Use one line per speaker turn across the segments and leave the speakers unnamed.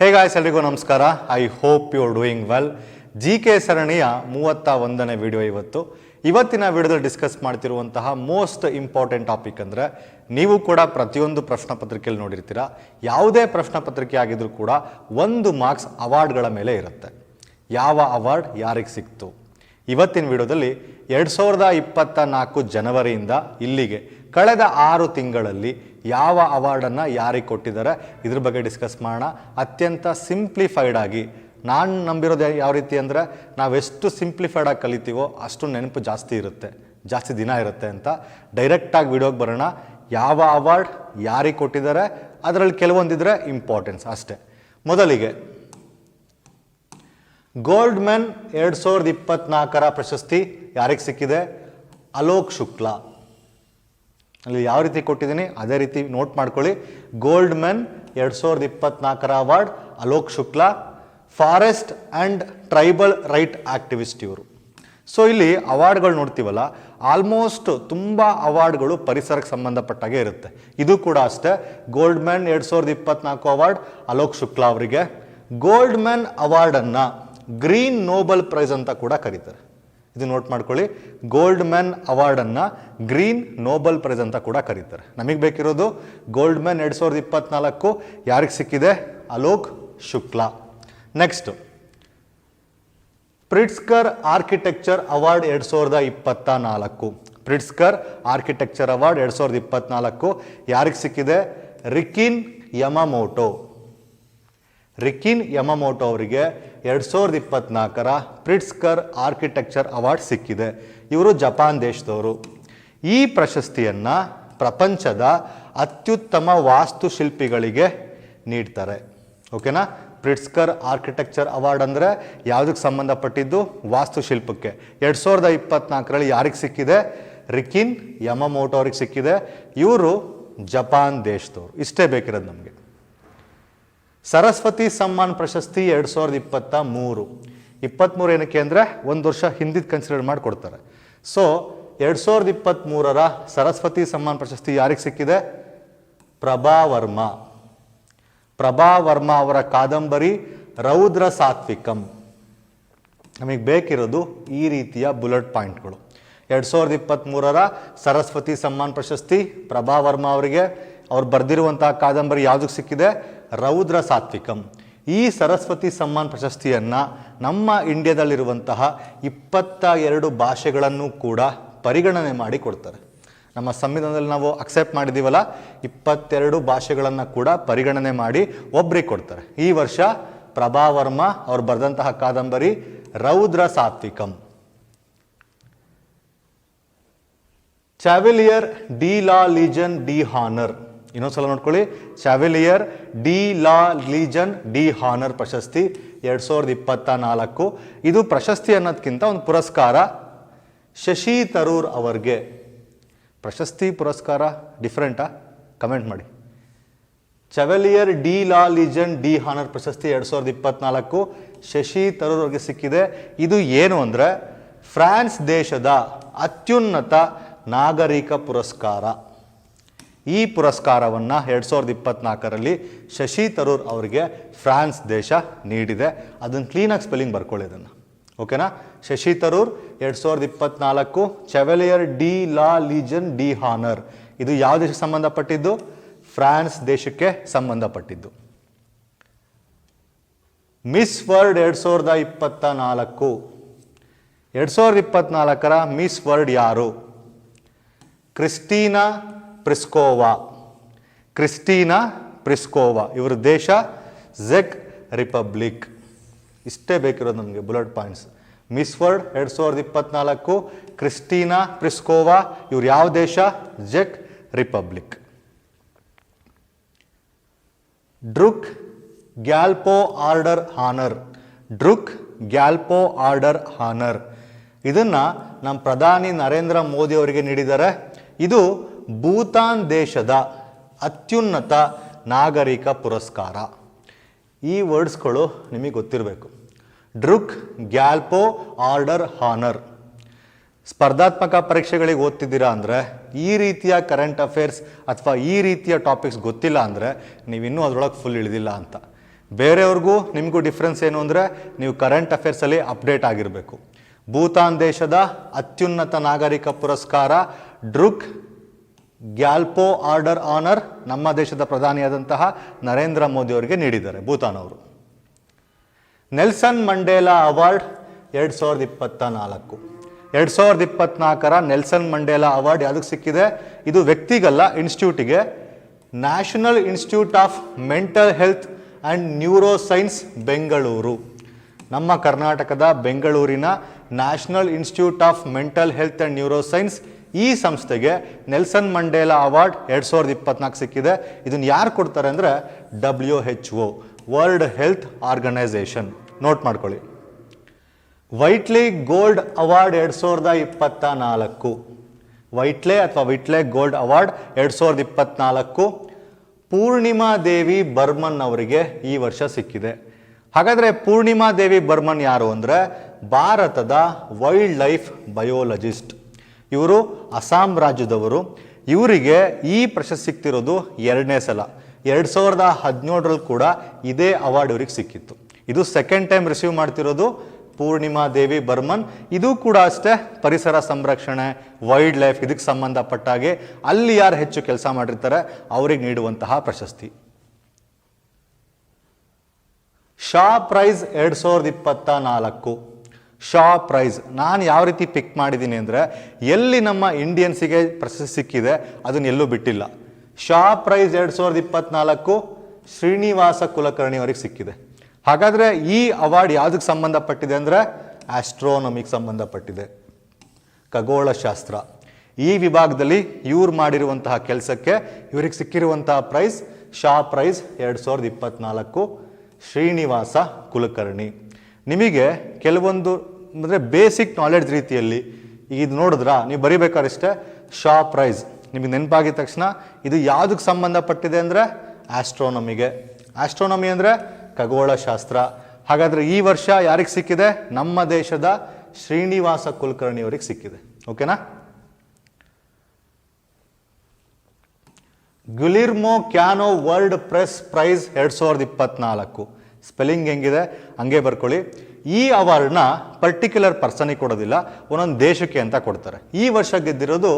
ಹೇ guys ಎಲ್ರಿಗೂ ನಮಸ್ಕಾರ. I hope you are doing well G K ಸರಣಿಯ ಮೂವತ್ತ ಒಂದನೇ ವಿಡಿಯೋ ಇವತ್ತು. ಇವತ್ತಿನ ವಿಡಿಯೋದಲ್ಲಿ ಡಿಸ್ಕಸ್ ಮಾಡ್ತಿರುವಂತಹ ಮೋಸ್ಟ್ ಇಂಪಾರ್ಟೆಂಟ್ ಟಾಪಿಕ್ ಅಂದರೆ ನೀವು ಕೂಡ ಪ್ರತಿಯೊಂದು ಪ್ರಶ್ನೆ ಪತ್ರಿಕೆಯಲ್ಲಿ ನೋಡಿರ್ತೀರ. ಯಾವುದೇ ಪ್ರಶ್ನೆ ಪತ್ರಿಕೆ ಆಗಿದ್ರೂ ಕೂಡ ಒಂದು ಮಾರ್ಕ್ಸ್ ಅವಾರ್ಡ್ಗಳ ಮೇಲೆ ಇರುತ್ತೆ. ಯಾವ ಅವಾರ್ಡ್ ಯಾರಿಗೆ ಸಿಕ್ತು? ಇವತ್ತಿನ ವಿಡಿಯೋದಲ್ಲಿ ಎರಡು ಸಾವಿರದ ಇಪ್ಪತ್ತ ನಾಲ್ಕು ಜನವರಿಯಿಂದ ಇಲ್ಲಿಗೆ, ಕಳೆದ ಆರು ತಿಂಗಳಲ್ಲಿ ಯಾವ ಅವಾರ್ಡನ್ನು ಯಾರಿಗೆ ಕೊಟ್ಟಿದ್ದಾರೆ, ಇದ್ರ ಬಗ್ಗೆ ಡಿಸ್ಕಸ್ ಮಾಡೋಣ. ಅತ್ಯಂತ ಸಿಂಪ್ಲಿಫೈಡ್ ಆಗಿ, ನಾನು ನಂಬಿರೋದು ಯಾವ ರೀತಿ ಅಂದರೆ ನಾವೆಷ್ಟು ಸಿಂಪ್ಲಿಫೈಡ್ ಆಗಿ ಕಲಿತೀವೋ ಅಷ್ಟು ನೆನಪು ಜಾಸ್ತಿ ಇರುತ್ತೆ, ಜಾಸ್ತಿ ದಿನ ಇರುತ್ತೆ ಅಂತ. ಡೈರೆಕ್ಟಾಗಿ ವಿಡಿಯೋಗೆ ಬರೋಣ, ಯಾವ ಅವಾರ್ಡ್ ಯಾರಿಗೆ ಕೊಟ್ಟಿದ್ದಾರೆ, ಅದರಲ್ಲಿ ಕೆಲವೊಂದಿದ್ರೆ ಇಂಪಾರ್ಟೆನ್ಸ್ ಅಷ್ಟೇ. ಮೊದಲಿಗೆ ಗೋಲ್ಡ್ ಮೆನ್ ಎರಡು ಸಾವಿರದ ಇಪ್ಪತ್ನಾಲ್ಕರ ಪ್ರಶಸ್ತಿ ಯಾರಿಗೆ ಸಿಕ್ಕಿದೆ? ಅಲೋಕ್ ಶುಕ್ಲಾ. ಅಲ್ಲಿ ಯಾವ ರೀತಿ ಕೊಟ್ಟಿದ್ದೀನಿ? ಅದೇ ರೀತಿ ನೋಟ್ ಮಾಡ್ಕೊಳ್ಳಿ. ಗೋಲ್ಡ್ ಮೆನ್ ಎರಡು ಸಾವಿರದ ಇಪ್ಪತ್ನಾಲ್ಕರ award Alok Shukla forest and tribal right activist ಇವರು. ಸೊ ಇಲ್ಲಿ ಅವಾರ್ಡ್ಗಳು ನೋಡ್ತೀವಲ್ಲ ಆಲ್ಮೋಸ್ಟ್ ತುಂಬ ಅವಾರ್ಡ್ಗಳು ಪರಿಸರಕ್ಕೆ ಸಂಬಂಧಪಟ್ಟಾಗೆ ಇರುತ್ತೆ. ಇದು ಕೂಡ ಅಷ್ಟೇ. ಗೋಲ್ಡ್ ಮ್ಯಾನ್ ಎರಡು ಸಾವಿರದ ಇಪ್ಪತ್ನಾಲ್ಕು ಅವಾರ್ಡ್ ಅಲೋಕ್ ಶುಕ್ಲಾ ಅವರಿಗೆ. ಗೋಲ್ಡ್ ಮ್ಯಾನ್ ಅವಾರ್ಡನ್ನು ಗ್ರೀನ್ ನೋಬಲ್ ಪ್ರೈಸ್ ಅಂತ ಕೂಡ ಕರೀತಾರೆ. ಇದು ನೋಟ್ ಮಾಡ್ಕೊಳ್ಳಿ. ಗೋಲ್ಡ್ ಮ್ಯಾನ್ ಅವಾರ್ಡನ್ನು ಗ್ರೀನ್ ನೋಬಲ್ ಪ್ರೈಸ್ ಅಂತ ಕೂಡ ಕರೀತಾರೆ. ನಮಗೆ ಬೇಕಿರೋದು ಗೋಲ್ಡ್ ಮ್ಯಾನ್ ಎರಡು ಸಾವಿರದ ಇಪ್ಪತ್ತ್ನಾಲ್ಕು ಯಾರಿಗೆ ಸಿಕ್ಕಿದೆ? Alok Shukla. Next Pritzker architecture award ಎರಡು ಸಾವಿರದ ಇಪ್ಪತ್ತ ನಾಲ್ಕು ಪ್ರಿಟ್ಸ್ಕರ್ ಆರ್ಕಿಟೆಕ್ಚರ್ ಅವಾರ್ಡ್ ಎರಡು ಸಾವಿರದ ಇಪ್ಪತ್ನಾಲ್ಕು. ಯಾರಿಗೆ ಸಿಕ್ಕಿದೆ? ರಿಕಿನ್ ಯಮಮೋಟೋ ರಿಕಿನ್ ಯಮಮೋಟೋ ಅವರಿಗೆ ಎರಡು ಸಾವಿರದ ಇಪ್ಪತ್ನಾಲ್ಕರ ಪ್ರಿಟ್ಸ್ಕರ್ ಆರ್ಕಿಟೆಕ್ಚರ್ ಅವಾರ್ಡ್ ಸಿಕ್ಕಿದೆ. ಇವರು ಜಪಾನ್ ದೇಶದವರು. ಈ ಪ್ರಶಸ್ತಿಯನ್ನು ಪ್ರಪಂಚದ ಅತ್ಯುತ್ತಮ ವಾಸ್ತುಶಿಲ್ಪಿಗಳಿಗೆ ನೀಡ್ತಾರೆ. ಓಕೆನಾ? ಪ್ರಿಟ್ಸ್ಕರ್ ಆರ್ಕಿಟೆಕ್ಚರ್ ಅವಾರ್ಡ್ ಅಂದರೆ ಯಾವುದಕ್ಕೆ ಸಂಬಂಧಪಟ್ಟಿದ್ದು? ವಾಸ್ತುಶಿಲ್ಪಕ್ಕೆ. ಎರಡು ಸಾವಿರದ ಇಪ್ಪತ್ನಾಲ್ಕರಲ್ಲಿ ಯಾರಿಗೆ ಸಿಕ್ಕಿದೆ? ರಿಕಿನ್ ಯಮಮೋಟೋ ಅವ್ರಿಗೆ ಸಿಕ್ಕಿದೆ. ಇವರು ಜಪಾನ್ ದೇಶದವರು. ಇಷ್ಟೇ ಬೇಕಿರೋದು ನಮಗೆ. ಸರಸ್ವತಿ ಸಮ್ಮಾನ್ ಪ್ರಶಸ್ತಿ ಎರಡು ಸಾವಿರದ ಇಪ್ಪತ್ತ ಮೂರು. ಇಪ್ಪತ್ತ್ಮೂರು ಏನಕ್ಕೆ ಅಂದರೆ ಒಂದು ವರ್ಷ ಹಿಂದಿದ್ದು ಕನ್ಸಿಡರ್ ಮಾಡಿಕೊಡ್ತಾರೆ. ಸೊ ಎರಡು ಸಾವಿರದ ಇಪ್ಪತ್ತ್ಮೂರರ ಸರಸ್ವತಿ ಸಮ್ಮಾನ್ ಪ್ರಶಸ್ತಿ ಯಾರಿಗೆ ಸಿಕ್ಕಿದೆ? ಪ್ರಭಾ ವರ್ಮ. ಪ್ರಭಾ ವರ್ಮ ಅವರ ಕಾದಂಬರಿ ರೌದ್ರ ಸಾತ್ವಿಕಂ. ನಮಗೆ ಬೇಕಿರೋದು ಈ ರೀತಿಯ ಬುಲೆಟ್ ಪಾಯಿಂಟ್ಗಳು. ಎರಡು ಸಾವಿರದ ಇಪ್ಪತ್ತ್ಮೂರರ ಸರಸ್ವತಿ ಸಮ್ಮಾನ್ ಪ್ರಶಸ್ತಿ ಪ್ರಭಾ ವರ್ಮ ಅವರಿಗೆ. ಅವ್ರು ಬರೆದಿರುವಂತಹ ಕಾದಂಬರಿ ಯಾವುದಕ್ಕೆ ಸಿಕ್ಕಿದೆ? ರೌದ್ರ ಸಾತ್ವಿಕಂ. ಈ ಸರಸ್ವತಿ ಸಮ್ಮಾನ್ ಪ್ರಶಸ್ತಿಯನ್ನು ನಮ್ಮ ಇಂಡಿಯಾದಲ್ಲಿರುವಂತಹ ಇಪ್ಪತ್ತ ಎರಡು ಭಾಷೆಗಳನ್ನು ಕೂಡ ಪರಿಗಣನೆ ಮಾಡಿ ಕೊಡ್ತಾರೆ. ನಮ್ಮ ಸಂವಿಧಾನದಲ್ಲಿ ನಾವು ಅಕ್ಸೆಪ್ಟ್ ಮಾಡಿದ್ದೀವಲ್ಲ ಇಪ್ಪತ್ತೆರಡು ಭಾಷೆಗಳನ್ನು ಕೂಡ ಪರಿಗಣನೆ ಮಾಡಿ ಒಬ್ಬರಿಗೆ ಕೊಡ್ತಾರೆ. ಈ ವರ್ಷ ಪ್ರಭಾ ವರ್ಮ ಅವ್ರು ಬರೆದಂತಹ ಕಾದಂಬರಿ Raudra Satvikam. Chevalier de la Legion de Honneur ಇನ್ನೊಂದ್ಸಲ ನೋಡ್ಕೊಳ್ಳಿ. Chevalier de la Legion de Honneur ಪ್ರಶಸ್ತಿ, ಎರಡು ಸಾವಿರದ ಇಪ್ಪತ್ತ ನಾಲ್ಕು ಇದು ಪ್ರಶಸ್ತಿ ಅನ್ನೋದಕ್ಕಿಂತ ಒಂದು ಪುರಸ್ಕಾರ. ಶಶಿ ತರೂರ್ ಅವರಿಗೆ. ಪ್ರಶಸ್ತಿ, ಪುರಸ್ಕಾರ ಡಿಫ್ರೆಂಟಾ ಕಮೆಂಟ್ ಮಾಡಿ. Chevalier de la Legion de Honneur ಪ್ರಶಸ್ತಿ, ಎರಡು ಸಾವಿರದ ಇಪ್ಪತ್ನಾಲ್ಕು. ಶಶಿ ತರೂರ್ ಅವರಿಗೆ ಸಿಕ್ಕಿದೆ. ಇದು ಏನು ಅಂದರೆ, ಫ್ರಾನ್ಸ್ ದೇಶದ ಅತ್ಯುನ್ನತ ನಾಗರಿಕ ಪುರಸ್ಕಾರ. ಈ ಪುರಸ್ಕಾರವನ್ನು ಎರಡು ಸಾವಿರದ ಇಪ್ಪತ್ನಾಲ್ಕರಲ್ಲಿ ಶಶಿ ತರೂರ್ ಅವರಿಗೆ ಫ್ರಾನ್ಸ್ ದೇಶ ನೀಡಿದೆ. ಅದನ್ನು ಕ್ಲೀನಾಗಿ ಸ್ಪೆಲ್ಲಿಂಗ್ ಬರ್ಕೊಳ್ಳಿ ಅದನ್ನು. ಓಕೆನಾ ಶಶಿ ತರೂರ್ ಎರಡು ಸಾವಿರದ ಇಪ್ಪತ್ತ್ನಾಲ್ಕು Chevalier de la Legion de Honneur ಇದು ಯಾವ ದೇಶಕ್ಕೆ ಸಂಬಂಧಪಟ್ಟಿದ್ದು? ಫ್ರಾನ್ಸ್ ದೇಶಕ್ಕೆ ಸಂಬಂಧಪಟ್ಟಿದ್ದು. ಮಿಸ್ ವರ್ಲ್ಡ್ ಎರಡು ಸಾವಿರದ ಇಪ್ಪತ್ತ ನಾಲ್ಕು ಎರಡು ಸಾವಿರದ ಇಪ್ಪತ್ತ್ನಾಲ್ಕರ ಮಿಸ್ ವರ್ಲ್ಡ್ ಯಾರು? ಕ್ರಿಸ್ಟೀನಾ ಪ್ರಿಸ್ಕೋವಾ. ಕ್ರಿಸ್ಟೀನಾ ಪ್ರಿಸ್ಕೋವಾ. ಇವರ ದೇಶ ಝೆಕ್ ರಿಪಬ್ಲಿಕ್. ಇಷ್ಟೇ ಬೇಕಿರೋದು ನಮಗೆ ಬುಲೆಟ್ ಪಾಯಿಂಟ್ಸ್. ಮಿಸ್ ವರ್ಲ್ಡ್ ಎರಡು ಸಾವಿರದ ಇಪ್ಪತ್ನಾಲ್ಕು, ಕ್ರಿಸ್ಟೀನಾ ಪ್ರಿಸ್ಕೋವಾ, ಇವ್ರು ಯಾವ ದೇಶ? ಜೆಕ್ Republic. Druk Gyalpo order honour. Druk Gyalpo order honour. ಇದನ್ನು ನಮ್ಮ ಪ್ರಧಾನಿ ನರೇಂದ್ರ ಮೋದಿ ಅವರಿಗೆ ನೀಡಿದ್ದಾರೆ ಇದು ಭೂತಾನ್ ದೇಶದ ಅತ್ಯುನ್ನತ ನಾಗರಿಕ ಪುರಸ್ಕಾರ. ಈ ವರ್ಡ್ಸ್ಗಳು ನಿಮಗೆ ಗೊತ್ತಿರಬೇಕು. Druk, Gyalpo, order, honour. ಸ್ಪರ್ಧಾತ್ಮಕ ಪರೀಕ್ಷೆಗಳಿಗೆ ಓದ್ತಿದ್ದೀರಾ ಅಂದರೆ, ಈ ರೀತಿಯ ಕರೆಂಟ್ ಅಫೇರ್ಸ್ ಅಥವಾ ಈ ರೀತಿಯ ಟಾಪಿಕ್ಸ್ ಗೊತ್ತಿಲ್ಲ ಅಂದರೆ, ನೀವಿನ್ನೂ ಅದರೊಳಗೆ ಫುಲ್ ಇಳಿದಿಲ್ಲ ಅಂತ. ಬೇರೆಯವ್ರಿಗೂ ನಿಮಗೂ ಡಿಫ್ರೆನ್ಸ್ ಏನು ಅಂದರೆ, ನೀವು ಕರೆಂಟ್ ಅಫೇರ್ಸಲ್ಲಿ ಅಪ್ಡೇಟ್ ಆಗಿರಬೇಕು. ಭೂತಾನ್ ದೇಶದ ಅತ್ಯುನ್ನತ ನಾಗರಿಕ ಪುರಸ್ಕಾರ, ಡ್ರುಕ್ ಗ್ಯಾಲ್ಪೋ ಆರ್ಡರ್ ಆನರ್ ನಮ್ಮ ದೇಶದ ಪ್ರಧಾನಿಯಾದಂತಹ ನರೇಂದ್ರ ಮೋದಿ ಅವರಿಗೆ ನೀಡಿದ್ದಾರೆ, ಭೂತಾನ್ ಅವರು. ನೆಲ್ಸನ್ ಮಂಡೇಲಾ ಅವಾರ್ಡ್ ಎರಡು ಸಾವಿರದ ಇಪ್ಪತ್ತ ನಾಲ್ಕು ಎರಡು ಸಾವಿರದ ಇಪ್ಪತ್ನಾಲ್ಕರ ನೆಲ್ಸನ್ ಮಂಡೇಲಾ ಅವಾರ್ಡ್ ಯಾವುದಕ್ಕೆ ಸಿಕ್ಕಿದೆ? ಇದು ವ್ಯಕ್ತಿಗಲ್ಲ, ಇನ್ಸ್ಟಿಟ್ಯೂಟಿಗೆ. National institute of mental health and neuro science Bengaluru. ನಮ್ಮ ಕರ್ನಾಟಕದ ಬೆಂಗಳೂರಿನ national institute of mental health and neuro science ಈ ಸಂಸ್ಥೆಗೆ ನೆಲ್ಸನ್ ಮಂಡೇಲಾ ಅವಾರ್ಡ್ ಎರಡು ಸಾವಿರದ ಇಪ್ಪತ್ನಾಲ್ಕು ಸಿಕ್ಕಿದೆ. ಇದನ್ನು ಯಾರು ಕೊಡ್ತಾರೆ ಅಂದರೆ W H O world health organisation note ಮಾಡ್ಕೊಳ್ಳಿ. ವೈಟ್ಲಿ ಗೋಲ್ಡ್ ಅವಾರ್ಡ್ ಎರಡು ಸಾವಿರದ ಇಪ್ಪತ್ತ ನಾಲ್ಕು ವೈಟ್ಲೆ ಅಥವಾ ವಿಟ್ಲೆ ಗೋಲ್ಡ್ ಅವಾರ್ಡ್ ಎರಡು ಸಾವಿರದ ಇಪ್ಪತ್ನಾಲ್ಕು. ಪೂರ್ಣಿಮಾ ದೇವಿ ಬರ್ಮನ್ ಅವರಿಗೆ ಈ ವರ್ಷ ಸಿಕ್ಕಿದೆ. ಹಾಗಾದರೆ ಪೂರ್ಣಿಮಾ ದೇವಿ ಬರ್ಮನ್ ಯಾರು ಅಂದರೆ ಭಾರತದ ವೈಲ್ಡ್ ಲೈಫ್ ಬಯೋಲಜಿಸ್ಟ್ ಇವರು ಅಸ್ಸಾಂ ರಾಜ್ಯದವರು. ಇವರಿಗೆ ಈ ಪ್ರಶಸ್ತಿ ಸಿಕ್ತಿರೋದು ಎರಡನೇ ಸಲ. ಎರಡು ಸಾವಿರದ ಹದಿನೇಳರಲ್ಲಿ ಕೂಡ ಇದೇ ಅವಾರ್ಡ್ ಇವ್ರಿಗೆ ಸಿಕ್ಕಿತ್ತು. ಇದು ಸೆಕೆಂಡ್ ಟೈಮ್ ರಿಸೀವ್ ಮಾಡ್ತಿರೋದು ಪೂರ್ಣಿಮಾ ದೇವಿ ಬರ್ಮನ್. ಇದು ಕೂಡ ಅಷ್ಟೇ ಪರಿಸರ ಸಂರಕ್ಷಣೆ ವೈಲ್ಡ್ ಲೈಫ್ ಇದಕ್ಕೆ ಸಂಬಂಧಪಟ್ಟಾಗೆ ಅಲ್ಲಿ ಯಾರು ಹೆಚ್ಚು ಕೆಲಸ ಮಾಡಿರ್ತಾರೆ ಅವರಿಗೆ ನೀಡುವಂತಹ ಪ್ರಶಸ್ತಿ. ಶಾ ಪ್ರೈಸ್ ಎರಡು ಸಾವಿರದ ಇಪ್ಪತ್ತ ನಾಲ್ಕು ಶಾ ಪ್ರೈಸ್ ನಾನು ಯಾವ ರೀತಿ ಪಿಕ್ ಮಾಡಿದ್ದೀನಿ ಅಂದರೆ, ಎಲ್ಲಿ ನಮ್ಮ ಇಂಡಿಯನ್ಸಿಗೆ ಪ್ರಶಸ್ತಿ ಸಿಕ್ಕಿದೆ, ಅದನ್ನ ಎಲ್ಲೂ ಬಿಟ್ಟಿಲ್ಲ. ಶಾ ಪ್ರೈಸ್ ಎರಡು ಸಾವಿರದ ಇಪ್ಪತ್ನಾಲ್ಕು ಶ್ರೀನಿವಾಸ ಕುಲಕರ್ಣಿ ಅವರಿಗೆ ಸಿಕ್ಕಿದೆ. ಹಾಗಾದರೆ ಈ ಅವಾರ್ಡ್ ಯಾವುದಕ್ಕೆ ಸಂಬಂಧಪಟ್ಟಿದೆ ಅಂದರೆ ಆಸ್ಟ್ರೋನಮಿಗೆ ಸಂಬಂಧಪಟ್ಟಿದೆ. ಖಗೋಳಶಾಸ್ತ್ರ. ಈ ವಿಭಾಗದಲ್ಲಿ ಇವ್ರು ಮಾಡಿರುವಂತಹ ಕೆಲಸಕ್ಕೆ ಇವರಿಗೆ ಸಿಕ್ಕಿರುವಂತಹ ಪ್ರೈಸ್ ಶಾ ಪ್ರೈಸ್ ಎರಡು ಸಾವಿರದ ಇಪ್ಪತ್ನಾಲ್ಕು ಶ್ರೀನಿವಾಸ ಕುಲಕರ್ಣಿ. ನಿಮಗೆ ಕೆಲವೊಂದು, ಅಂದರೆ ಬೇಸಿಕ್ ನಾಲೆಡ್ಜ್ ರೀತಿಯಲ್ಲಿ, ಈಗ ಇದು ನೋಡಿದ್ರಾ? ನೀವು ಬರಿಬೇಕಾರಿಷ್ಟೇ ಶಾ ಪ್ರೈಸ್ ನಿಮಗೆ ನೆನಪಾಗಿದ ತಕ್ಷಣ, ಇದು ಯಾವುದಕ್ಕೆ ಸಂಬಂಧಪಟ್ಟಿದೆ ಅಂದರೆ? ಆಸ್ಟ್ರೋನಮಿಗೆ ಆಸ್ಟ್ರೋನಮಿ ಅಂದರೆ ಖಗೋಳಶಾಸ್ತ್ರ. ಹಾಗಾದರೆ ಈ ವರ್ಷ ಯಾರಿಗೆ ಸಿಕ್ಕಿದೆ? ನಮ್ಮ ದೇಶದ ಶ್ರೀನಿವಾಸ ಕುಲಕರ್ಣಿ ಅವರಿಗೆ ಸಿಕ್ಕಿದೆ. ಓಕೆನಾ? Guillermo Cano world press prize ಎರಡು ಸಾವಿರದ ಇಪ್ಪತ್ನಾಲ್ಕು. ಸ್ಪೆಲ್ಲಿಂಗ್ ಹೆಂಗಿದೆ, ಹಂಗೆ ಬರ್ಕೊಳ್ಳಿ. ಈ ಅವಾರ್ಡ್ನ ಪರ್ಟಿಕ್ಯುಲರ್ ಪರ್ಸನಿಗೆ ಕೊಡೋದಿಲ್ಲ, ಒಂದೊಂದು ದೇಶಕ್ಕೆ ಅಂತ ಕೊಡ್ತಾರೆ. ಈ ವರ್ಷ ಗೆದ್ದಿರೋದು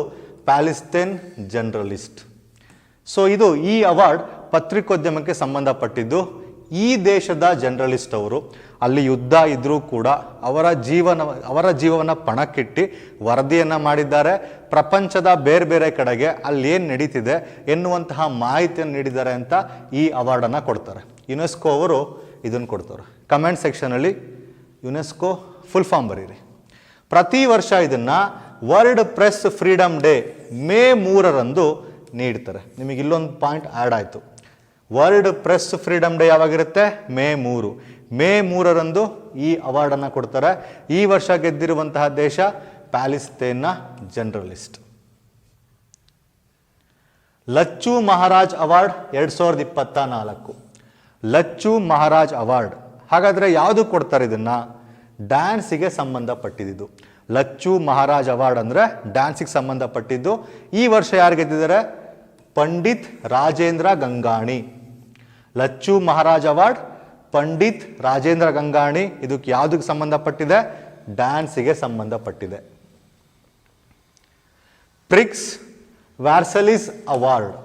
ಪ್ಯಾಲಿಸ್ತೇನ್ ಜರ್ನಲಿಸ್ಟ್. ಸೊ ಇದು ಈ ಅವಾರ್ಡ್ ಪತ್ರಿಕೋದ್ಯಮಕ್ಕೆ ಸಂಬಂಧಪಟ್ಟಿದ್ದು, ಈ ದೇಶದ ಜರ್ನಲಿಸ್ಟ್ ಅವರು, ಅಲ್ಲಿ ಯುದ್ಧ ಇದ್ದರೂ ಕೂಡ ಅವರ ಜೀವನ ಅವರ ಜೀವನ ಪಣಕ್ಕಿಟ್ಟು ವರದಿಯನ್ನು ಮಾಡಿದ್ದಾರೆ. ಪ್ರಪಂಚದ ಬೇರೆ ಬೇರೆ ಕಡೆಗೆ ಅಲ್ಲಿ ಏನು ನಡೀತಿದೆ ಎನ್ನುವಂತಹ ಮಾಹಿತಿಯನ್ನು ನೀಡಿದ್ದಾರೆ ಅಂತ ಈ ಅವಾರ್ಡನ್ನು ಕೊಡ್ತಾರೆ. ಯುನೆಸ್ಕೋ ಅವರು ಇದನ್ನು ಕೊಡ್ತಾರೆ ಕಮೆಂಟ್ ಸೆಕ್ಷನಲ್ಲಿ ಯುನೆಸ್ಕೋ ಫುಲ್ ಫಾರ್ಮ್ ಬರೀರಿ. ಪ್ರತಿ ವರ್ಷ ಇದನ್ನು world press freedom day May ಮೂರರಂದು ನೀಡ್ತಾರೆ. ನಿಮಗೆ ಇಲ್ಲೊಂದು ಪಾಯಿಂಟ್ ಆ್ಯಡ್ ಆಯಿತು. ವರ್ಲ್ಡ್ ಪ್ರೆಸ್ ಫ್ರೀಡಮ್ ಡೇ ಯಾವಾಗಿರುತ್ತೆ? ಮೇ ಮೂರು. ಮೇ ಮೂರರಂದು ಈ ಅವಾರ್ಡನ್ನು ಕೊಡ್ತಾರೆ. ಈ ವರ್ಷ ಗೆದ್ದಿರುವಂತಹ ದೇಶ ಪ್ಯಾಲಿಸ್ತೇನ್ನ ಜರ್ನಲಿಸ್ಟ್ ಲಚ್ಚು ಮಹಾರಾಜ್ ಅವಾರ್ಡ್ ಎರಡು ಸಾವಿರದ ಇಪ್ಪತ್ತ ನಾಲ್ಕು. ಲಚ್ಚು ಮಹಾರಾಜ್ ಅವಾರ್ಡ್. ಹಾಗಾದರೆ ಯಾವುದು ಕೊಡ್ತಾರೆ ಇದನ್ನು? ಡ್ಯಾನ್ಸಿಗೆ ಸಂಬಂಧಪಟ್ಟಿದ್ದು. ಲಚ್ಚು ಮಹಾರಾಜ್ ಅವಾರ್ಡ್ ಅಂದರೆ ಡ್ಯಾನ್ಸಿಗೆ ಸಂಬಂಧಪಟ್ಟಿದ್ದು. ಈ ವರ್ಷ ಯಾರು ಗೆದ್ದಿದ್ದಾರೆ? ಪಂಡಿತ್ ರಾಜೇಂದ್ರ ಗಂಗಾಣಿ. ಲಚ್ಚು ಮಹಾರಾಜ್ ಅವಾರ್ಡ್, ಪಂಡಿತ್ ರಾಜೇಂದ್ರ ಗಂಗಾಣಿ. ಇದಕ್ಕೆ ಯಾವುದಕ್ಕೆ ಸಂಬಂಧಪಟ್ಟಿದೆ? ಡ್ಯಾನ್ಸಿಗೆ ಸಂಬಂಧಪಟ್ಟಿದೆ. Prix Versailles award.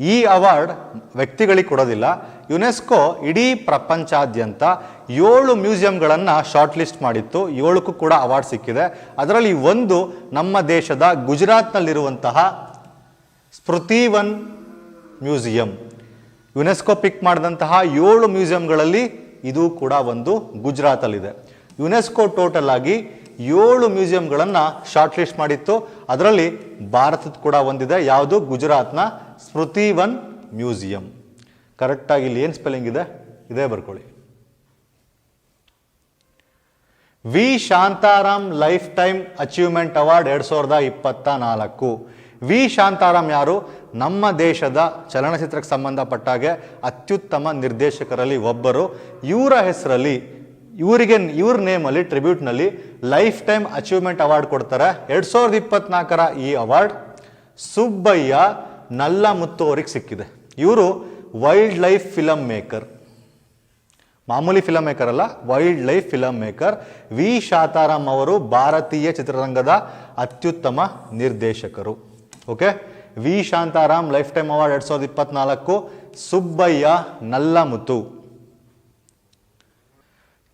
ಈ ಅವಾರ್ಡ್ ವ್ಯಕ್ತಿಗಳಿಗೆ ಕೊಡೋದಿಲ್ಲ. ಯುನೆಸ್ಕೋ ಇಡೀ ಪ್ರಪಂಚಾದ್ಯಂತ ಏಳು ಮ್ಯೂಸಿಯಂಗಳನ್ನು ಶಾರ್ಟ್ ಲಿಸ್ಟ್ ಮಾಡಿತ್ತು. ಏಳಕ್ಕೂ ಕೂಡ ಅವಾರ್ಡ್ ಸಿಕ್ಕಿದೆ. ಅದರಲ್ಲಿ ಒಂದು ನಮ್ಮ ದೇಶದ ಗುಜರಾತ್ನಲ್ಲಿರುವಂತಹ ಸ್ಮೃತಿವನ್ ಮ್ಯೂಸಿಯಂ. ಯುನೆಸ್ಕೋ ಪಿಕ್ ಮಾಡಿದಂತಹ ಏಳು ಮ್ಯೂಸಿಯಂಗಳಲ್ಲಿ ಇದು ಕೂಡ ಒಂದು ಗುಜರಾತಲ್ಲಿದೆ. ಯುನೆಸ್ಕೋ ಟೋಟಲ್ ಆಗಿ ಏಳು ಮ್ಯೂಸಿಯಂಗಳನ್ನು ಶಾರ್ಟ್ ಲಿಸ್ಟ್ ಮಾಡಿತ್ತು. ಅದರಲ್ಲಿ ಭಾರತದ ಕೂಡ ಒಂದಿದೆ. ಯಾವುದು? ಗುಜರಾತ್ನ ಸ್ಮೃತಿವನ್ ಮ್ಯೂಸಿಯಂ. ಕರೆಕ್ಟಾಗಿ ಇಲ್ಲಿ ಏನು ಸ್ಪೆಲ್ಲಿಂಗ್ ಇದೆ? ಇದೇ ಬರ್ಕೊಳ್ಳಿ. V Shantaram lifetime achievement award ಎರಡು ಸಾವಿರದ ಇಪ್ಪತ್ತ ನಾಲ್ಕು ವಿ ಶಾಂತಾರಾಮ್ ಯಾರು? ನಮ್ಮ ದೇಶದ ಚಲನಚಿತ್ರಕ್ಕೆ ಸಂಬಂಧಪಟ್ಟಾಗೆ ಅತ್ಯುತ್ತಮ ನಿರ್ದೇಶಕರಲ್ಲಿ ಒಬ್ಬರು. ಇವರ ಹೆಸರಲ್ಲಿ, ಇವರಿಗೆ, ಇವ್ರ ನೇಮಲ್ಲಿ, ಟ್ರಿಬ್ಯೂಟ್ನಲ್ಲಿ ಲೈಫ್ ಟೈಮ್ ಅಚೀವ್ಮೆಂಟ್ ಅವಾರ್ಡ್ ಕೊಡ್ತಾರೆ. ಎರಡು ಸಾವಿರದ ಇಪ್ಪತ್ನಾಲ್ಕರ ಈ ಅವಾರ್ಡ್ ಸುಬ್ಬಯ್ಯ ನಲ್ಲಮುತ್ತು ಅವ್ರಿಗೆ ಸಿಕ್ಕಿದೆ. ಇವರು ವೈಲ್ಡ್ ಲೈಫ್ ಫಿಲಮ್ ಮೇಕರ್ ಮಾಮೂಲಿ ಫಿಲಮ್ ಮೇಕರ್ ಅಲ್ಲ wild life film maker V. Shantaram ಅವರು ಭಾರತೀಯ ಚಿತ್ರರಂಗದ ಅತ್ಯುತ್ತಮ ನಿರ್ದೇಶಕರು. Okay V. Shantaram life time award ಎರಡು ಸಾವಿರದ ಇಪ್ಪತ್ನಾಲ್ಕು, Subbaiah Nallamuthu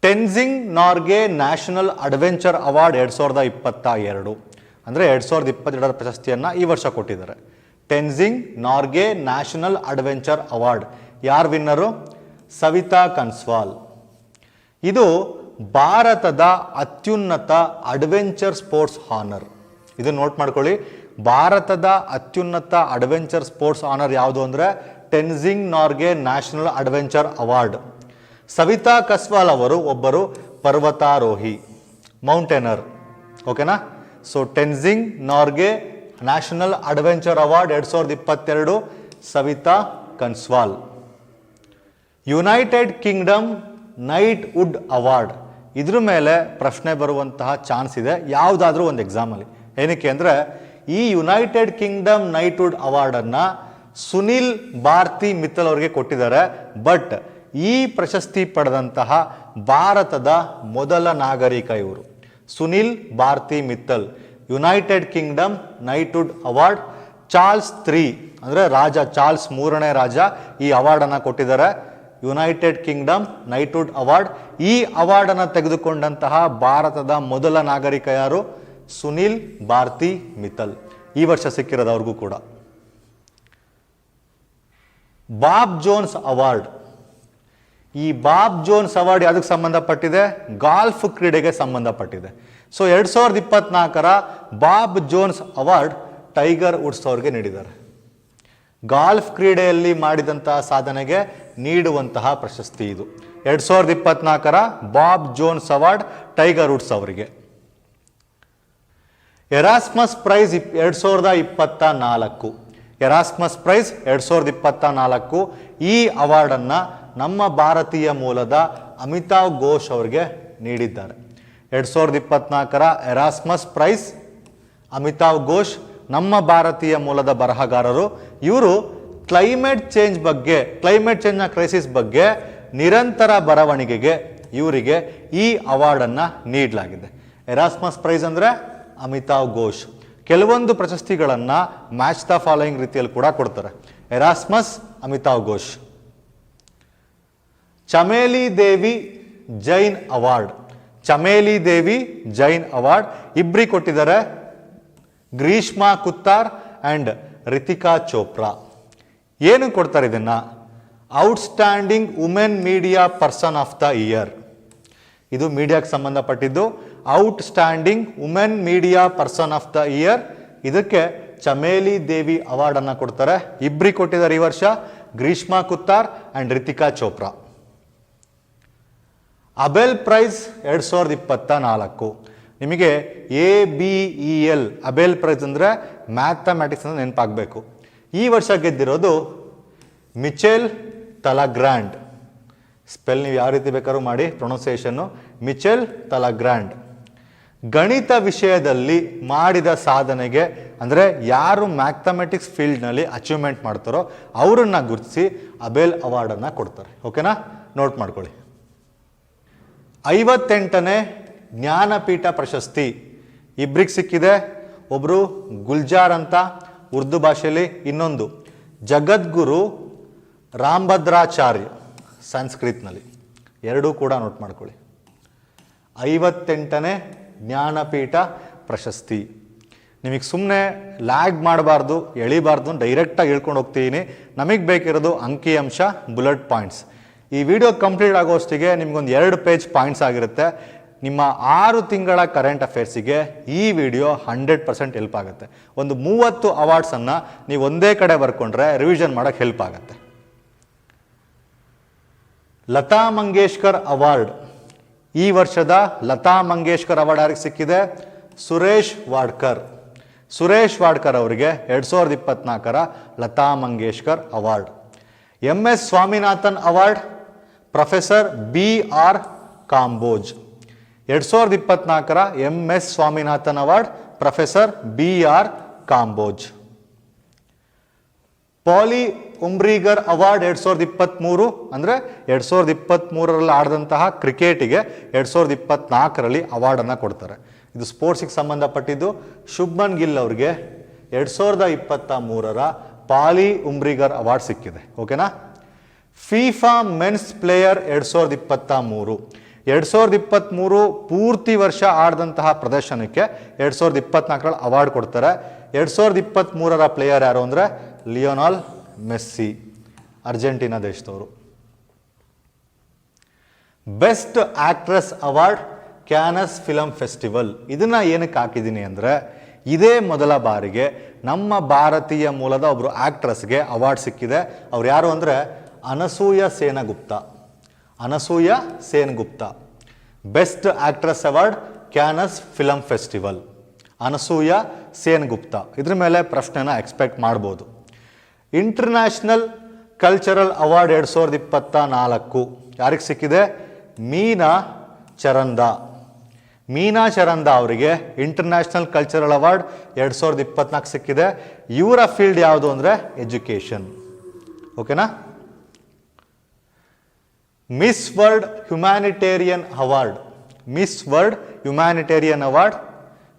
Tenzing Norgay national adventure award ಎರಡು ಸಾವಿರದ ಇಪ್ಪತ್ತ ಎರಡು. ಅಂದರೆ ಎರಡು ಸಾವಿರದ ಇಪ್ಪತ್ತೆರಡರ ಪ್ರಶಸ್ತಿಯನ್ನು ಈ ವರ್ಷ ಕೊಟ್ಟಿದ್ದಾರೆ. Tenzing Norgay national adventure award. ಯಾರು ವಿನ್ನರು? ಸವಿತಾ ಕನ್ಸ್ವಾಲ್. ಇದು ಭಾರತದ ಅತ್ಯುನ್ನತ ಅಡ್ವೆಂಚರ್ ಸ್ಪೋರ್ಟ್ಸ್ ಹಾನರ್. ಇದು ನೋಟ್ ಮಾಡ್ಕೊಳ್ಳಿ. ಭಾರತದ ಅತ್ಯುನ್ನತ ಅಡ್ವೆಂಚರ್ ಸ್ಪೋರ್ಟ್ಸ್ ಆನರ್ ಯಾವುದು ಅಂದರೆ Tenzing Norgay national adventure award. Savita Kanswal ಅವರು ಒಬ್ಬರು ಪರ್ವತಾರೋಹಿ, ಮೌಂಟೇನರ್. ಓಕೆನಾ? So Tenzing Norgay national adventure award ಎರಡು ಸಾವಿರದ ಇಪ್ಪತ್ತೆರಡು Savita Kanswal. United Kingdom knighthood award. ಇದ್ರ ಮೇಲೆ ಪ್ರಶ್ನೆ ಬರುವಂತಹ ಚಾನ್ಸ್ ಇದೆ. ಯಾವುದಾದ್ರೂ ಒಂದು ಎಕ್ಸಾಮಲ್ಲಿ ಏನಕ್ಕೆ ಅಂದರೆ, ಈ ಯುನೈಟೆಡ್ ಕಿಂಗ್ಡಮ್ ನೈಟ್ ವುಡ್ ಅವಾರ್ಡನ್ನು ಸುನಿಲ್ ಭಾರತಿ ಮಿತ್ತಲ್ ಅವರಿಗೆ ಕೊಟ್ಟಿದ್ದಾರೆ. ಬಟ್ ಈ ಪ್ರಶಸ್ತಿ ಪಡೆದಂತಹ ಭಾರತದ ಮೊದಲ ನಾಗರಿಕ ಇವರು. Sunil Bharti Mittal. United Kingdom knighthood award Charles three, ಅಂದರೆ ರಾಜ, ಚಾರ್ಲ್ಸ್ ಮೂರನೇ ರಾಜ ಈ ಅವಾರ್ಡನ್ನು ಕೊಟ್ಟಿದ್ದಾರೆ. ಯುನೈಟೆಡ್ ಕಿಂಗ್ಡಮ್ ನೈಟ್ಹುಡ್ ಅವಾರ್ಡ್ ಈ ಅವಾರ್ಡನ್ನು ತೆಗೆದುಕೊಂಡಂತಹ ಭಾರತದ ಮೊದಲ ನಾಗರಿಕ ಯಾರು? ಸುನಿಲ್ ಭಾರತಿ ಮಿತ್ತಲ್. ಈ ವರ್ಷ ಸಿಕ್ಕಿರೋದು ಅವ್ರಿಗೂ ಕೂಡ. ಬಾಬ್ ಜೋನ್ಸ್ ಅವಾರ್ಡ್ ಈ ಬಾಬ್ ಜೋನ್ಸ್ ಅವಾರ್ಡ್ ಯಾವುದಕ್ಕೆ ಸಂಬಂಧಪಟ್ಟಿದೆ? ಗಾಲ್ಫ್ ಕ್ರೀಡೆಗೆ ಸಂಬಂಧಪಟ್ಟಿದೆ. ಸೊ ಎರಡು ಸಾವಿರದ ಇಪ್ಪತ್ನಾಲ್ಕರ Bob Jones award Tiger Woods ಅವ್ರಿಗೆ ನೀಡಿದ್ದಾರೆ. ಗಾಲ್ಫ್ ಕ್ರೀಡೆಯಲ್ಲಿ ಮಾಡಿದಂತಹ ಸಾಧನೆಗೆ ನೀಡುವಂತಹ ಪ್ರಶಸ್ತಿ ಇದು. ಎರಡು ಸಾವಿರದ ಇಪ್ಪತ್ನಾಲ್ಕರ Bob Jones award Tiger Woods ಅವರಿಗೆ. ಎರಾಸ್ಮಸ್ ಪ್ರೈಸ್ ಇಪ್, ಎರಡು ಸಾವಿರದ ಇಪ್ಪತ್ತ ನಾಲ್ಕು. ಎರಾಸ್ಮಸ್ ಪ್ರೈಸ್ ಎರಡು ಸಾವಿರದ ಇಪ್ಪತ್ತ ನಾಲ್ಕು ಈ ಅವಾರ್ಡನ್ನು ನಮ್ಮ ಭಾರತೀಯ ಮೂಲದ ಅಮಿತಾವ್ ಘೋಷ್ ಅವರಿಗೆ ನೀಡಿದ್ದಾರೆ. ಎರಡು ಸಾವಿರದ ಇಪ್ಪತ್ನಾಲ್ಕರ ಎರಾಸ್ಮಸ್ ಪ್ರೈಸ್ ಅಮಿತಾವ್ ಘೋಷ್, ನಮ್ಮ ಭಾರತೀಯ ಮೂಲದ ಬರಹಗಾರರು. ಇವರು ಕ್ಲೈಮೇಟ್ ಚೇಂಜ್ ಬಗ್ಗೆ ಕ್ಲೈಮೇಟ್ ಚೇಂಜ್ನ ಕ್ರೈಸಿಸ್ ಬಗ್ಗೆ ನಿರಂತರ ಬರವಣಿಗೆಗೆ, ಇವರಿಗೆ ಈ ಅವಾರ್ಡನ್ನು ನೀಡಲಾಗಿದೆ. ಎರಾಸ್ಮಸ್ ಪ್ರೈಸ್ ಅಂದರೆ ಅಮಿತಾವ್ ಘೋಷ್. ಕೆಲವೊಂದು ಪ್ರಶಸ್ತಿಗಳನ್ನು ಮ್ಯಾಚ್ ದ ಫಾಲೋಯಿಂಗ್ ರೀತಿಯಲ್ಲಿ ಕೂಡ ಕೊಡ್ತಾರೆ. Erasmus Amitav Ghosh. Chameli Devi, Jain award Chameli Devi, Jain award ಇಬ್ರಿ ಕೊಟ್ಟಿದ್ದಾರೆ ಗ್ರೀಷ್ಮಾ ಕುತ್ತಾರ್ ಆ್ಯಂಡ್ ರಿತಿಕಾ ಚೋಪ್ರಾ. ಏನು ಕೊಡ್ತಾರೆ ಇದನ್ನು? Outstanding women media person of the year ಇದು ಮೀಡಿಯಾಕ್ಕೆ ಸಂಬಂಧಪಟ್ಟಿದ್ದು. Outstanding women media person of the year ಇದಕ್ಕೆ ಚಮೇಲಿ ದೇವಿ ಅವಾರ್ಡನ್ನು ಕೊಡ್ತಾರೆ. ಇಬ್ಬರಿಗೆ ಕೊಟ್ಟಿದ್ದಾರೆ ಈ ವರ್ಷ. Grishma Kuttar and Ritika Chopra. Abel prize ಎರಡು ಸಾವಿರದ ಇಪ್ಪತ್ತ ನಾಲ್ಕು ನಿಮಗೆ A B E L Abel prize ಅಂದರೆ ಮ್ಯಾಥಮ್ಯಾಟಿಕ್ಸ್ ಅಂತ ನೆನಪಾಗಬೇಕು. ಈ ವರ್ಷ ಗೆದ್ದಿರೋದು ಮಿಚೆಲ್ ತಲಗ್ರ್ಯಾಂಡ್ ಸ್ಪೆಲ್ ನೀವು ಯಾವ ರೀತಿ ಬೇಕಾದ್ರೂ ಮಾಡಿ ಪ್ರೊನೌನ್ಸಿಯೇಷನ್ನು. ಮಿಚೆಲ್ ತಲಗ್ರ್ಯಾಂಡ್ ಗಣಿತ ವಿಷಯದಲ್ಲಿ ಮಾಡಿದ ಸಾಧನೆಗೆ ಅಂದರೆ ಯಾರು ಮ್ಯಾಥಮೆಟಿಕ್ಸ್ ಫೀಲ್ಡ್ನಲ್ಲಿ ಅಚೀವ್ಮೆಂಟ್ ಮಾಡ್ತಾರೋ ಅವರನ್ನು ಗುರುತಿಸಿ ಅಬೆಲ್ ಅವಾರ್ಡನ್ನು ಕೊಡ್ತಾರೆ. ಓಕೆನಾ? ನೋಟ್ ಮಾಡ್ಕೊಳ್ಳಿ. ಐವತ್ತೆಂಟನೇ ಜ್ಞಾನಪೀಠ ಪ್ರಶಸ್ತಿ ಇಬ್ರಿಗೆ ಸಿಕ್ಕಿದೆ. ಒಬ್ಬರು ಗುಲ್ಜಾರ್ ಅಂತ ಉರ್ದು ಭಾಷೆಯಲ್ಲಿ ಇನ್ನೊಂದು. ಜಗದ್ಗುರು ರಾಮಭದ್ರಾಚಾರ್ಯ, ಸಂಸ್ಕೃತ್ನಲ್ಲಿ. ಎರಡೂ ಕೂಡ ನೋಟ್ ಮಾಡ್ಕೊಳ್ಳಿ. ಐವತ್ತೆಂಟನೇ ಜ್ಞಾನಪೀಠ ಪ್ರಶಸ್ತಿ. ನಿಮಗೆ ಸುಮ್ಮನೆ ಲ್ಯಾಗ್ ಮಾಡಬಾರ್ದು, ಎಳಿಬಾರ್ದು ಡೈರೆಕ್ಟಾಗಿ ಹೇಳ್ಕೊಂಡು ಹೋಗ್ತೀನಿ. ನಮಗೆ ಬೇಕಿರೋದು ಅಂಕಿಅಂಶ ಬುಲೆಟ್ ಪಾಯಿಂಟ್ಸ್ ಈ ವಿಡಿಯೋ ಕಂಪ್ಲೀಟ್ ಆಗೋಷ್ಟಿಗೆ ನಿಮಗೊಂದು ಎರಡು ಪೇಜ್ ಪಾಯಿಂಟ್ಸ್ ಆಗಿರುತ್ತೆ. ನಿಮ್ಮ ಆರು ತಿಂಗಳ ಕರೆಂಟ್ ಅಫೇರ್ಸಿಗೆ ಈ ವಿಡಿಯೋ ಹಂಡ್ರೆಡ್ ಪರ್ಸೆಂಟ್ ಹೆಲ್ಪ್ ಆಗುತ್ತೆ. ಒಂದು ಮೂವತ್ತು ಅವಾರ್ಡ್ಸನ್ನು ನೀವು ಒಂದೇ ಕಡೆ ಬರ್ಕೊಂಡ್ರೆ ರಿವಿಷನ್ ಮಾಡೋಕ್ಕೆ ಹೆಲ್ಪ್ ಆಗುತ್ತೆ. ಲತಾ ಮಂಗೇಶ್ಕರ್ ಅವಾರ್ಡ್ ಈ ವರ್ಷದ ಲತಾ ಮಂಗೇಶ್ಕರ್ ಅವಾರ್ಡ್ ಯಾರಿಗೆ ಸಿಕ್ಕಿದೆ? ಸುರೇಶ್ ವಾಡ್ಕರ್. ಸುರೇಶ್ ವಾಡ್ಕರ್ ಅವರಿಗೆ ಎರಡು ಸಾವಿರದ ಇಪ್ಪತ್ನಾಲ್ಕರ Lata Mangeshkar award M S Swaminathan award professor B R Kamboj. ಎರಡು ಸಾವಿರದ ಇಪ್ಪತ್ನಾಲ್ಕರ M S Swaminathan award professor B R Kamboj. Polly Umrigar award ಎರಡು ಸಾವಿರದ ಇಪ್ಪತ್ತ್ಮೂರು ಅಂದರೆ ಎರಡು ಸಾವಿರದ ಇಪ್ಪತ್ತ್ಮೂರರಲ್ಲಿ ಆಡಿದಂತಹ ಕ್ರಿಕೆಟಿಗೆ ಎರಡು ಸಾವಿರದ ಇಪ್ಪತ್ತ್ನಾಲ್ಕರಲ್ಲಿ ಅವಾರ್ಡನ್ನು ಕೊಡ್ತಾರೆ. ಇದು ಸ್ಪೋರ್ಟ್ಸಿಗೆ ಸಂಬಂಧಪಟ್ಟಿದ್ದು ಶುಭ್ಮನ್ ಗಿಲ್ ಅವ್ರಿಗೆ ಎರಡು ಸಾವಿರದ ಇಪ್ಪತ್ತ ಮೂರರ ಪಾಲಿ ಉಮ್ರಿಗರ್ ಅವಾರ್ಡ್ ಸಿಕ್ಕಿದೆ. ಓಕೆನಾ? ಫಿಫಾ ಮೆನ್ಸ್ ಪ್ಲೇಯರ್ ಎರಡು ಸಾವಿರದ ಇಪ್ಪತ್ತ ಮೂರು ಎರಡು ಸಾವಿರದ ಇಪ್ಪತ್ತ್ಮೂರು ಪೂರ್ತಿ ವರ್ಷ ಆಡಿದಂತಹ ಪ್ರದರ್ಶನಕ್ಕೆ ಎರಡು ಸಾವಿರದ ಇಪ್ಪತ್ನಾಲ್ಕರಲ್ಲಿ ಅವಾರ್ಡ್ ಕೊಡ್ತಾರೆ. ಎರಡು ಸಾವಿರದ ಇಪ್ಪತ್ತ್ಮೂರರ ಪ್ಲೇಯರ್ ಯಾರು ಅಂದರೆ ಲಿಯೋನಾಲ್ ಮೆಸ್ಸಿ, ಅರ್ಜೆಂಟೀನಾ ದೇಶದವರು. Best actress award Cannes film festival. ಇದನ್ನು ಏನಕ್ಕೆ ಹಾಕಿದ್ದೀನಿ ಅಂದರೆ ಇದೇ ಮೊದಲ ಬಾರಿಗೆ ನಮ್ಮ ಭಾರತೀಯ ಮೂಲದ ಒಬ್ಬರು ಆಕ್ಟ್ರೆಸ್ಗೆ ಅವಾರ್ಡ್ ಸಿಕ್ಕಿದೆ. ಅವ್ರು ಯಾರು ಅಂದರೆ Anasuya Sengupta. Anasuya Sengupta. Best actress award Cannes film festival Anasuya Sengupta. ಇದ್ರ ಮೇಲೆ ಪ್ರಶ್ನೆನ ಎಕ್ಸ್ಪೆಕ್ಟ್ ಮಾಡ್ಬೋದು. ಇಂಟರ್ನ್ಯಾಷನಲ್ ಕಲ್ಚರಲ್ ಅವಾರ್ಡ್ ಎರಡು ಸಾವಿರದ ಇಪ್ಪತ್ತ ನಾಲ್ಕು ಯಾರಿಗೆ ಸಿಕ್ಕಿದೆ? ಮೀನಾ ಚರಂದ. ಮೀನಾ ಚರಂದ ಅವರಿಗೆ ಇಂಟರ್ನ್ಯಾಷನಲ್ ಕಲ್ಚರಲ್ ಅವಾರ್ಡ್ ಎರಡು ಸಾವಿರದ ಇಪ್ಪತ್ನಾಲ್ಕು ಸಿಕ್ಕಿದೆ. ಇವರ ಫೀಲ್ಡ್ ಯಾವುದು ಅಂದರೆ ಎಜುಕೇಷನ್ ಓಕೆನಾ Miss World humanitarian award Miss World humanitarian award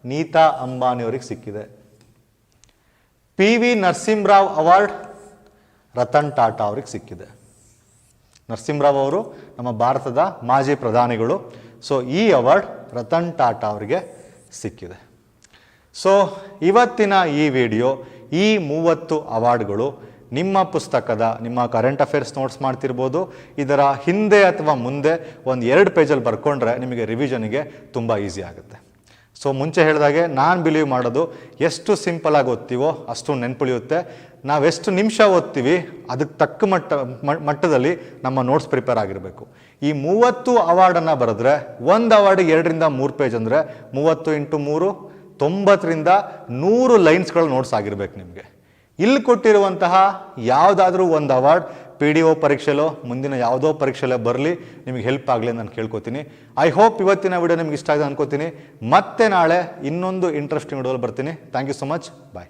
Nita Ambani ಅವರಿಗೆ ಸಿಕ್ಕಿದೆ. P V Narasimha Rao award Ratan Tata ಅವ್ರಿಗೆ ಸಿಕ್ಕಿದೆ. ನರಸಿಂಹರಾವ್ ಅವರು ನಮ್ಮ ಭಾರತದ ಮಾಜಿ ಪ್ರಧಾನಿಗಳು. ಸೊ ಈ ಅವಾರ್ಡ್ ರತನ್ ಟಾಟಾ ಅವರಿಗೆ ಸಿಕ್ಕಿದೆ. ಸೊ ಇವತ್ತಿನ ಈ ವಿಡಿಯೋ ಈ ಮೂವತ್ತು ಅವಾರ್ಡ್ಗಳು ನಿಮ್ಮ ಪುಸ್ತಕದ, ನಿಮ್ಮ ಕರೆಂಟ್ ಅಫೇರ್ಸ್ ನೋಟ್ಸ್ ಮಾಡ್ತಿರ್ಬೋದು. ಇದರ ಹಿಂದೆ ಅಥವಾ ಮುಂದೆ ಒಂದು ಎರಡು ಪೇಜಲ್ಲಿ ಬರ್ಕೊಂಡ್ರೆ ನಿಮಗೆ ರಿವಿಷನ್ಗೆ ತುಂಬ ಈಸಿ ಆಗುತ್ತೆ. ಸೊ ಮುಂಚೆ ಹೇಳಿದಾಗೆ ನಾನು ಬಿಲೀವ್ ಮಾಡೋದು ಎಷ್ಟು ಸಿಂಪಲ್ ಆಗಿ ಓದ್ತೀವೋ ಅಷ್ಟು ನೆನ್ಪುಳಿಯುತ್ತೆ. ನಾವೆಷ್ಟು ನಿಮಿಷ ಓದ್ತೀವಿ ಅದಕ್ಕೆ ತಕ್ಕ ಮಟ್ಟ ಮಟ್ಟದಲ್ಲಿ ನಮ್ಮ ನೋಟ್ಸ್ ಪ್ರಿಪೇರ್ ಆಗಿರಬೇಕು. ಈ ಮೂವತ್ತು ಅವಾರ್ಡನ್ನು ಬರೆದ್ರೆ, ಒಂದು ಅವಾರ್ಡಿಗೆ ಎರಡರಿಂದ ಮೂರು ಪೇಜ್ ಅಂದರೆ ಮೂವತ್ತು ಇಂಟು ಮೂರು, ತೊಂಬತ್ತರಿಂದ ನೂರು ಲೈನ್ಸ್ಗಳು ನೋಟ್ಸ್ ಆಗಿರ್ಬೇಕು ನಿಮಗೆ. ಇಲ್ಲಿ ಕೊಟ್ಟಿರುವಂತಹ ಯಾವುದಾದ್ರೂ ಒಂದು ಅವಾರ್ಡ್ ಪಿ ಡಿ ಒ ಪರೀಕ್ಷೆಲೋ, ಮುಂದಿನ ಯಾವುದೋ ಪರೀಕ್ಷೆಲೋ ಬರಲಿ, ನಿಮಗೆ ಹೆಲ್ಪ್ ಆಗಲಿ ನಾನು ಕೇಳ್ಕೊತೀನಿ. ಐ ಹೋಪ್ ಇವತ್ತಿನ ವಿಡಿಯೋ ನಿಮ್ಗೆ ಇಷ್ಟ ಆಗಿದೆ ಅನ್ಕೋತೀನಿ. ಮತ್ತೆ ನಾಳೆ ಇನ್ನೊಂದು ಇಂಟ್ರೆಸ್ಟಿಂಗ್ ವಿಡಿಯೋಲಿ ಬರ್ತೀನಿ. Thank you so much bye